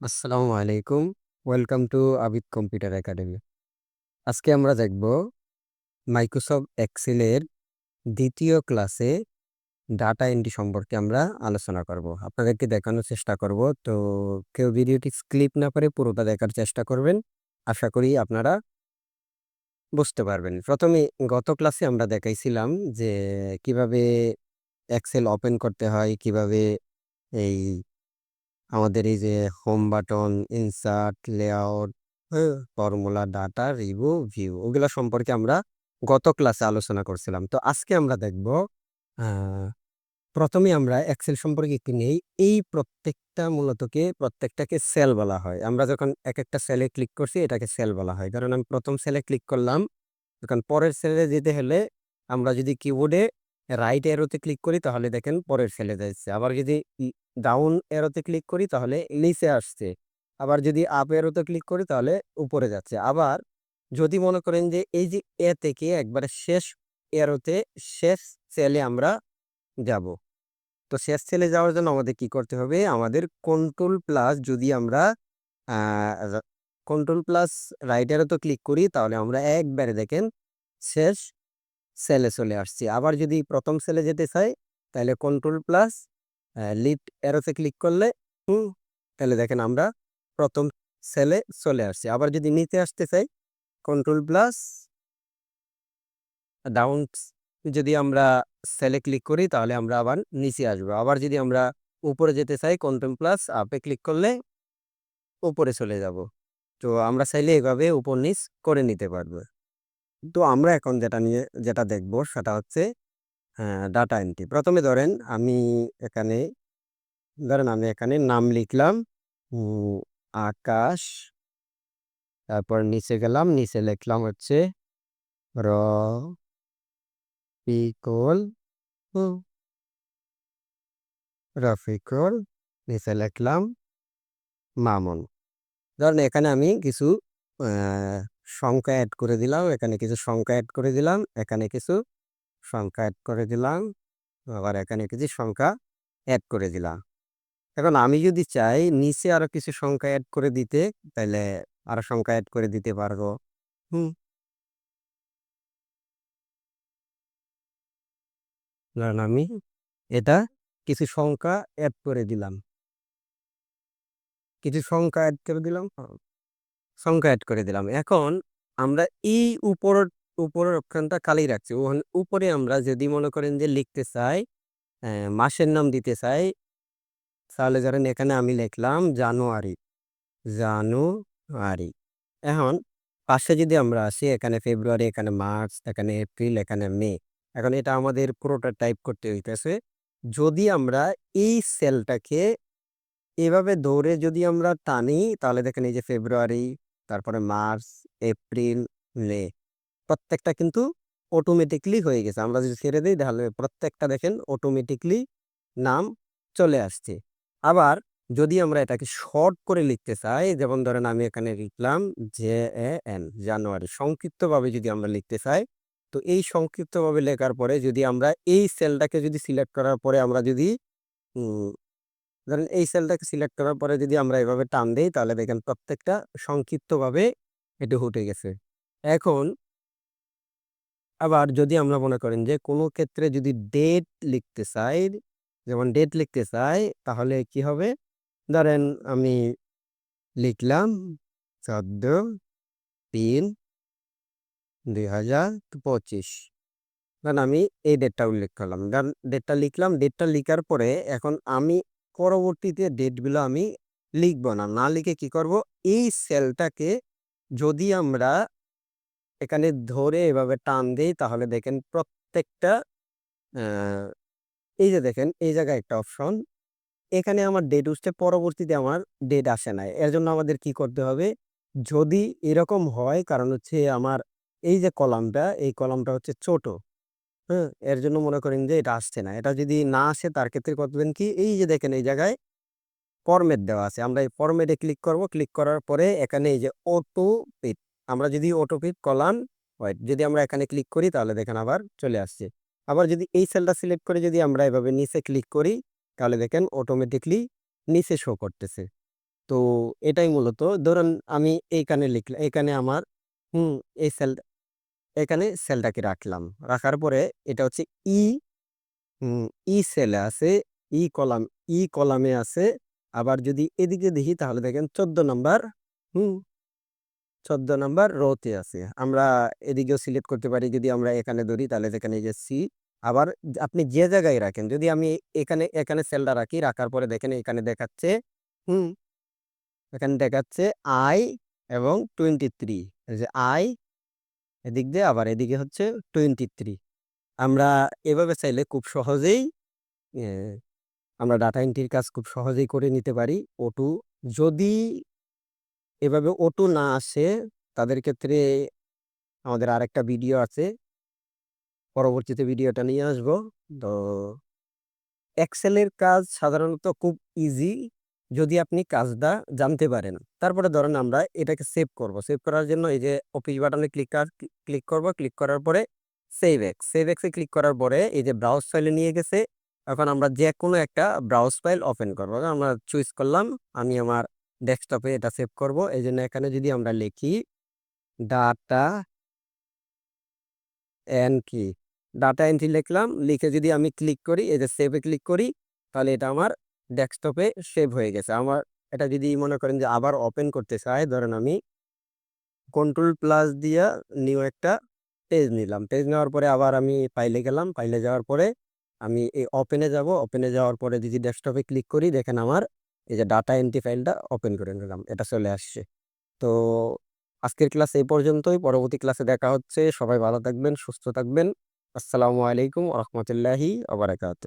আসসালামু আলাইকুম। Welcome to Abid computer academy. আজকে আমরা দেখব মাইক্রোসফট এক্সেলের দ্বিতীয় ক্লাসে ডাটা এন্ট্রি সম্পর্কে আমরা আলোচনা করব। আপনাদেরকে দেখানোর চেষ্টা করব। তো কেউ ভিডিওটি স্কিপ না করে পুরোটা দেখার চেষ্টা করবেন। আশা করি আপনারা বুঝতে পারবেন। প্রথমে গত ক্লাসে আমরা দেখাইছিলাম যে কীভাবে এক্সেল ওপেন করতে হয়, কীভাবে এই আমাদের এই যে হোম বাটন, ইনসার্ট, লেআউট, হ্যাঁ? ফর্মুলা, ডাটা, রিভিউ, ভিউ ওগুলা সম্পর্কে আমরা গত ক্লাসে আলোচনা করছিলাম। তো আজকে আমরা দেখব প্রথমে আমরা এক্সেল সম্পর্কে একটু নেই। এই প্রত্যেকটা মূলতকে প্রত্যেকটাকে সেল বলা হয়। আমরা যখন এক একটা সেলে ক্লিক করছি এটাকে সেল বলা হয়। কারণ আমি প্রথম সেলে ক্লিক করলাম। এখন পরের সেলে যেতে হলে আমরা যদি কিবোর্ডে রাইট এরোতে ক্লিক করি, তাহলে দেখেন পরের সেলে যাচ্ছে। আবার যদি ডাউন অ্যারোতে ক্লিক করি, তাহলে নিচে আসছে। আবার যদি আপ অ্যারোতে ক্লিক করি, তাহলে উপরে যাচ্ছে। আবার যদি মনে করেন যে এই যে এ থেকে একবারে শেষ অ্যারোতে শেষ সেলে আমরা যাব। তো শেষ সেলে যাওয়ার জন্য আমাদের কি করতে হবে? আমাদের কন্ট্রোল প্লাস যদি আমরা কন্ট্রোল প্লাস রাইট অ্যারোতে ক্লিক করি, তাহলে আমরা একবারে দেখেন শেষ সেলে চলে আসছি। আবার যদি প্রথম সেলে যেতে চাই, তাহলে কন্ট্রোল প্লাস লিফট অ্যারোতে ক্লিক করলে তাহলে দেখেন আমরা প্রথম সেলে চলে আসছি। আবার যদি নিচে আসতে চাই কন্ট্রোল প্লাস ডাউন যদি আমরা সেলে ক্লিক করি, তাহলে আমরা আবার নিচে আসব। আবার যদি আমরা উপরে যেতে চাই কন্ট্রোল প্লাস আপে ক্লিক করলে উপরে চলে যাব। তো আমরা চাইলে এভাবে উপর নিচ করে নিতে পারব। তো আমরা এখন যেটা নিয়ে যেটা দেখব সেটা হচ্ছে ডাটা এন্ট্রি। প্রথমে ধরেন আমি এখানে ধরেন আমি এখানে নাম লিখলাম আকাশ। তারপর নিচে গেলাম, নিচে লিখলাম হচ্ছে র ফিকল হু রফিকুল নিচে লিখলাম মামুন। ধরেন এখানে আমি কিছু সংখ্যা অ্যাড করে দিলাম, এখানে কিছু সংখ্যা অ্যাড করে দিলাম, এখানে কিছু সংখ্যা অ্যাড করে দিলাম, আবার এখানে কিছু সংখ্যা অ্যাড করে দিলাম। এখন আমি যদি চাই নিচে আরও কিছু সংখ্যা অ্যাড করে দিতে তাহলে আরও সংখ্যা অ্যাড করে দিতে পারব। হুম? ধরেন আমি এটা কিছু সংখ্যা অ্যাড করে দিলাম। কিছু সংখ্যা অ্যাড করে দিলাম, আ সংখ্যা এড করে দিলাম। এখন আমরা এই উপর উপরের অপশনটা খালি রাখছি। উপরে আমরা যদি মনে করেন যে লিখতে চাই, মাসের নাম দিতে চাই তাহলে ধরেন এখানে আমি লিখলাম জানুয়ারি, জানুয়ারি। এখন পাশে যদি আমরা আসি এখানে ফেব্রুয়ারি, এখানে মার্চ, এখানে এপ্রিল, এখানে মে। এখন এটা আমাদের পুরোটা টাইপ করতে হইতেছে। যদি আমরা এই সেলটাকে এভাবে ধরে যদি আমরা টানি তাহলে দেখেন এই যে ফেব্রুয়ারি, তারপরে মার্চ, এপ্রিল, মে প্রত্যেকটা কিন্তু অটোমেটিক্যালি হয়ে গেছে। আমরা যদি ছেড়ে দিই তাহলে প্রত্যেকটা দেখেন অটোমেটিক্যালি নাম চলে আসছে। আবার যদি আমরা এটাকে শর্ট করে লিখতে চাই যেমন ধরেন আমি এখানে লিখলাম জে-এ-এন জানুয়ারি সংক্ষিপ্তভাবে যদি আমরা লিখতে চাই তো এই সংক্ষিপ্তভাবে লেখার পরে যদি আমরা এই সেলটাকে যদি সিলেক্ট করার পরে আমরা যদি ধরেন এই সেলটাকে সিলেক্ট করার পরে যদি আমরা এভাবে টান দিই তাহলে দেখেন প্রত্যেকটা সংক্ষিপ্তভাবে এটা উঠে গেছে। এখন আবার যদি আমরা মনে করেন যে কোনো ক্ষেত্রে যদি ডেট লিখতে চাই, যেমন ডেট লিখতে চাই তাহলে কি হবে? ধরেন আমি লিখলাম ১৪-৩-২০২৫ দেন আমি এই ডেটটা উল্লেখ করলাম। দেন ডেটটা লিখলাম, ডেটটা লিখার পরে এখন আমি পরবর্তীতে ডেটগুলো আমি লিখব না। না লিখে কি করব? এই সেলটাকে যদি আমরা এখানে ধরে এভাবে টান দিই তাহলে দেখেন প্রত্যেকটা এই যে দেখেন এই জায়গায় একটা অপশন। এখানে আমার ডেট উঠছে পরবর্তীতে আমার ডেট আসে নাই। এর জন্য আমাদের কি করতে হবে? যদি এরকম হয় কারণ হচ্ছে আমার এই যে কলামটা, এই কলামটা হচ্ছে ছোট। হ্যাঁ? এর জন্য মনে করেন যে এটা আসছে না। এটা যদি না আসে, তার ক্ষেত্রে করবেন কি? এই যে দেখেন, এই জায়গায় ফরমেট দেওয়া আছে। আমরা এই ফরমেটে ক্লিক করব। ক্লিক করার পরে এখানে এই যে অটো ফিট আমরা যদি অটো ফিট কলাম ওয়েট যদি আমরা এখানে ক্লিক করি, তাহলে দেখেন আবার চলে আসছে। আবার যদি এই সেলটা সিলেক্ট করে যদি আমরা এভাবে নিচে ক্লিক করি, তাহলে দেখেন অটোমেটিক্যালি নিচে শো করতেছে। তো এটাই মূলত ধরুন আমি এইখানে লিখলাম, এখানে আমার, হুম, এই সেল এখানে সেলটাকে রাখলাম। রাখার পরে এটা হচ্ছে ই ই সেলে আছে, ই কলাম, ই কলামে আছে। আবার যদি এদিকে দেখি তাহলে দেখেন চোদ্দ নাম্বার, হুম, চোদ্দ নাম্বার রোতে আছে। আমরা এদিকেও সিলেক্ট করতে পারি, যদি আমরা এখানে ধরি তাহলে যেখানে যে সি। আবার আপনি যে জায়গায় রাখেন, যদি আমি এখানে এখানে সেলটা রাখি, রাখার পরে দেখেন এখানে দেখাচ্ছে, হুম, এখানে দেখাচ্ছে আই এবং টোয়েন্টি থ্রি যে আই এদিক দিয়ে আবার এদিকে হচ্ছে টোয়েন্টি থ্রি আমরা এভাবে চাইলে খুব সহজেই আমরা ডাটা এন্ট্রির কাজ খুব সহজেই করে নিতে পারি। ওটু যদি এভাবে ওটু না আসে, তাদের ক্ষেত্রে আমাদের আরেকটা ভিডিও আছে। পরবর্তীতে ভিডিওটা নিয়ে আসব। তো এক্সেলের কাজ সাধারণত খুব ইজি যদি আপনি কাজটা জানতে পারেন। তারপরে ধরেন আমরা এটাকে সেভ করব। সেভ করার জন্য এই যে অফিস বাটনে ক্লিক ক্লিক করব। ক্লিক করার পরে সেভ এক্স সেভ এক্সে ক্লিক করার পরে এই যে ব্রাউজ ফাইলে নিয়ে গেছে, এখন আমরা যে কোনো একটা ব্রাউজ ফাইল ওপেন করব। আমরা চুজ করলাম, আমি আমার ডেস্কটপে এটা সেভ করব। এই জন্য এখানে যদি আমরা লিখি ডাটা এন কি ডাটা এন্ট্রি লিখলাম, লিখে যদি আমি ক্লিক করি, এই যে সেভে ক্লিক করি, তাহলে এটা আমার ডেস্কটপে সেভ হয়ে গেছে। আমার এটা যদি মনে করেন যে আবার ওপেন করতে চাই ধরেন আমি কন্ট্রোল প্লাস দিয়া নিউ একটা পেজ নিলাম। পেজ নেওয়ার পরে আবার আমি ফাইলে গেলাম। ফাইলে যাওয়ার পরে আমি এই ওপেনে যাব। ওপেনে যাওয়ার পরে যদি ডেস্কটপে ক্লিক করি দেখেন আমার এই যে ডাটা এন্ট্রি ফাইলটা ওপেন করে নিলাম। এটা চলে আসছে। তো আজকের ক্লাস এই পর্যন্তই। পরবর্তী ক্লাসে দেখা হচ্ছে। সবাই ভালো থাকবেন সুস্থ থাকবেন। আসসালামু আলাইকুম রহমতুল্লাহি আবরাকাত